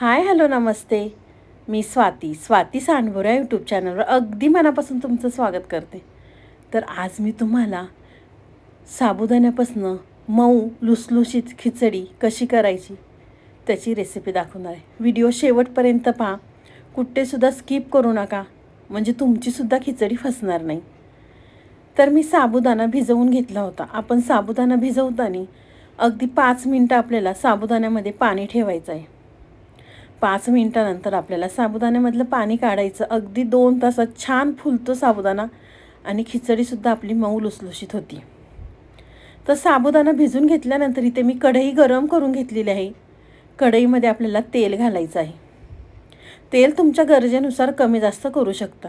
हाय hello नमस्ते. मी Swati Swati Sandbhora YouTube चॅनलवर अगदी मनापासून तुमचं स्वागत करते. तर आज मी तुम्हाला साबुदाण्यापासून मऊ लुसलुशीत खिचडी कशी करायची त्याची रेसिपी दाखवणार आहे. व्हिडिओ शेवटपर्यंत पहा. कुठेसुद्धा स्किप करू नका. म्हणजे तुमचीसुद्धा खिचडी फसणार नाही. तर मी साबुदाणा भिजवून घेतला होता. आपण साबुदाणा भिजवताना अगदी पाच मिनटं आपल्याला साबुदाण्यामध्ये पाणी ठेवायचं आहे. पाच मिनटानंतर आपल्याला साबुदाण्यामधलं पाणी काढायचं. अगदी दोन तासात छान फुलतो साबुदाणा आणि खिचडीसुद्धा आपली मऊ लुसलुशीत होती. तर साबुदाणा भिजून घेतल्यानंतर इथे मी कढई गरम करून घेतलेली आहे. कढईमध्ये आपल्याला तेल घालायचं आहे. तेल तुमच्या गरजेनुसार कमी जास्त करू शकता.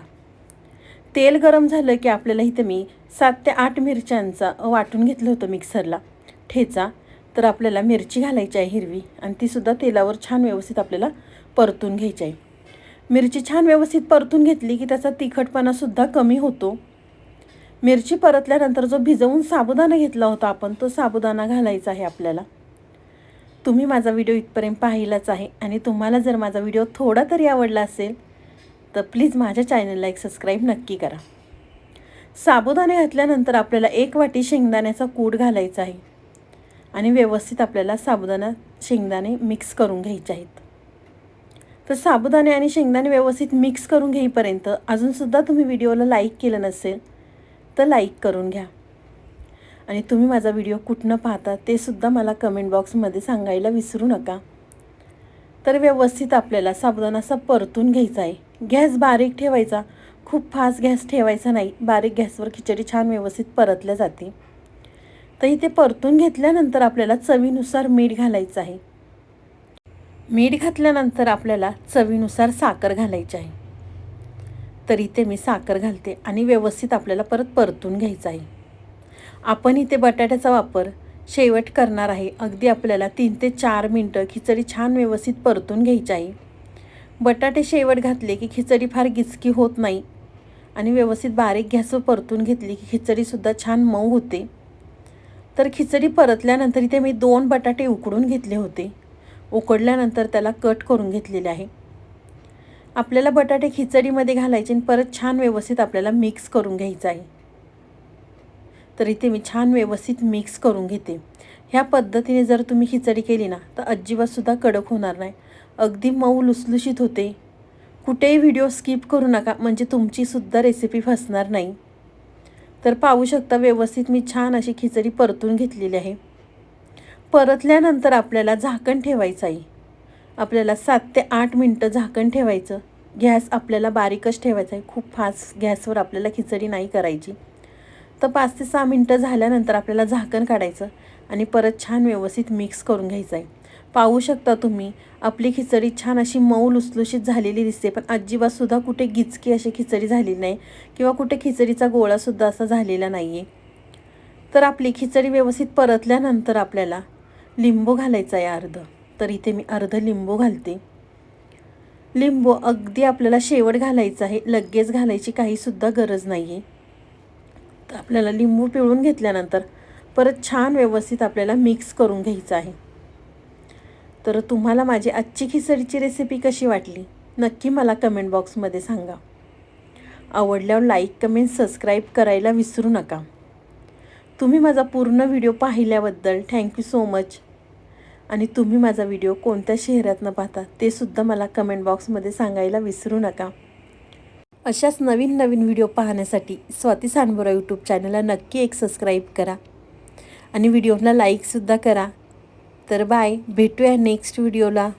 तेल गरम झालं की आपल्याला इथं मी सात ते आठ मिरच्यांचा वाटून घेतलं होतं मिक्सरला. ठेचा. तर आपल्याला मिरची घालायची आहे हिरवी आणि तीसुद्धा तेलावर छान व्यवस्थित आपल्याला परतून घ्यायची आहे. मिरची छान व्यवस्थित परतून घेतली की त्याचा तिखटपणासुद्धा कमी होतो. मिरची परतल्यानंतर जो भिजवून साबुदाणा घेतला होता आपण तो साबुदाणा घालायचा आहे आपल्याला. तुम्ही माझा व्हिडिओ इथपर्यंत पाहिलाच आहे आणि तुम्हाला जर माझा व्हिडिओ थोडा तरी आवडला असेल तर प्लीज माझ्या चॅनलला एक सबस्क्राईब नक्की करा. साबुदाणे घातल्यानंतर आपल्याला एक वाटी शेंगदाण्याचा कूट घालायचा आहे. आणि व्यवस्थित आपल्याला साबुदाणा शेंगदाणे मिक्स करून घ्यायचे आहेत. तर साबुदाणे आणि शेंगदाणे व्यवस्थित मिक्स करून घेईपर्यंत अजूनसुद्धा तुम्ही व्हिडिओला लाईक केलं नसेल तर लाईक करून घ्या. आणि तुम्ही माझा व्हिडिओ कुठनं पाहता ते सुद्धा मला कमेंट बॉक्समध्ये सांगायला विसरू नका. तर व्यवस्थित आपल्याला साबुदाणा असा परतून घ्यायचा आहे. गॅस बारीक ठेवायचा. खूप फास्ट गॅस ठेवायचा नाही. बारीक गॅसवर खिचडी छान व्यवस्थित परतल्या जाते. तर इथे परतून घेतल्यानंतर आपल्याला चवीनुसार मीठ घालायचं आहे. मीठ घातल्यानंतर आपल्याला चवीनुसार साखर घालायची आहे. तर इथे मी साखर घालते आणि व्यवस्थित आपल्याला परत परतून घ्यायचं आहे. आपण इथे बटाट्याचा वापर शेवट करणार आहे. अगदी आपल्याला तीन ते चार मिनटं खिचडी छान व्यवस्थित परतून घ्यायची आहे. बटाटे शेवट घातले की खिचडी फार गिचकी होत नाही आणि व्यवस्थित बारीक गॅसवर परतून घेतली की खिचडीसुद्धा छान मऊ होते. तर खिचडी परतल्यानंतर इथे मी दोन बटाटे उकडून घेतले होते. उकडल्यानंतर त्याला कट करून घेतलेले आहे. आपल्याला बटाटे खिचडीमध्ये घालायचे आणि परत छान व्यवस्थित आपल्याला मिक्स करून घ्यायचं आहे. तर इथे मी छान व्यवस्थित मिक्स करून घेते. ह्या पद्धतीने जर तुम्ही खिचडी केली ना तर अजिबातसुद्धा कडक होणार नाही. अगदी मऊ लुसलुशीत होते. कुठेही व्हिडिओ स्किप करू नका म्हणजे तुमचीसुद्धा रेसिपी फसणार नाही. तर पाहू शकता व्यवस्थित मी छान अशी खिचडी परतून घेतलेली आहे. परतल्यानंतर आपल्याला झाकण ठेवायचं आहे. आपल्याला सात ते आठ मिनटं झाकण ठेवायचं. गॅस आपल्याला बारीकच ठेवायचा आहे. खूप फास्ट गॅसवर आपल्याला खिचडी नाही करायची. तर पाच ते सहा मिनटं झाल्यानंतर आपल्याला झाकण काढायचं. आणि परत छान व्यवस्थित मिक्स करून घ्यायचं आहे पाहू शकता तुम्ही आपली खिचडी छान अशी मऊ लुसलुशीत झालेली दिसते पण अजिबातसुद्धा कुठे गिचकी अशी खिचडी झालेली नाही किंवा कुठे खिचडीचा गोळासुद्धा असा झालेला नाही आहे तर आपली खिचडी व्यवस्थित परतल्यानंतर आपल्याला लिंबू घालायचा आहे अर्ध. तर इथे मी अर्ध लिंबू घालते. लिंबू अगदी आपल्याला शेवट घालायचं आहे लगेच घालायची काहीसुद्धा गरज नाही आहे तर आपल्याला लिंबू पिळून घेतल्यानंतर परत छान व्यवस्थित आपल्याला मिक्स करून घ्यायचं आहे. तर तुम्हाला माझी आजची खिचडीची रेसिपी कशी वाटली? नक्की मला कमेंट बॉक्समध्ये सांगा. आवडल्यावर लाईक कमेंट सबस्क्राईब करायला विसरू नका. तुम्ही माझा पूर्ण व्हिडिओ पाहिल्याबद्दल थँक्यू सो मच आणि तुम्ही माझा व्हिडिओ कोणत्या शहरातनं पाहता ते सुद्धा मला कमेंट बॉक्समध्ये सांगायला विसरू नका. अशाच नवीन नवीन व्हिडिओ पाहण्यासाठी स्वाती सांडबोरा यूट्यूब चॅनलला नक्की एक सबस्क्राईब करा. आणि व्हिडिओला लाईकसुद्धा करा. तर बाय भेटूया नेक्स्ट व्हिडिओला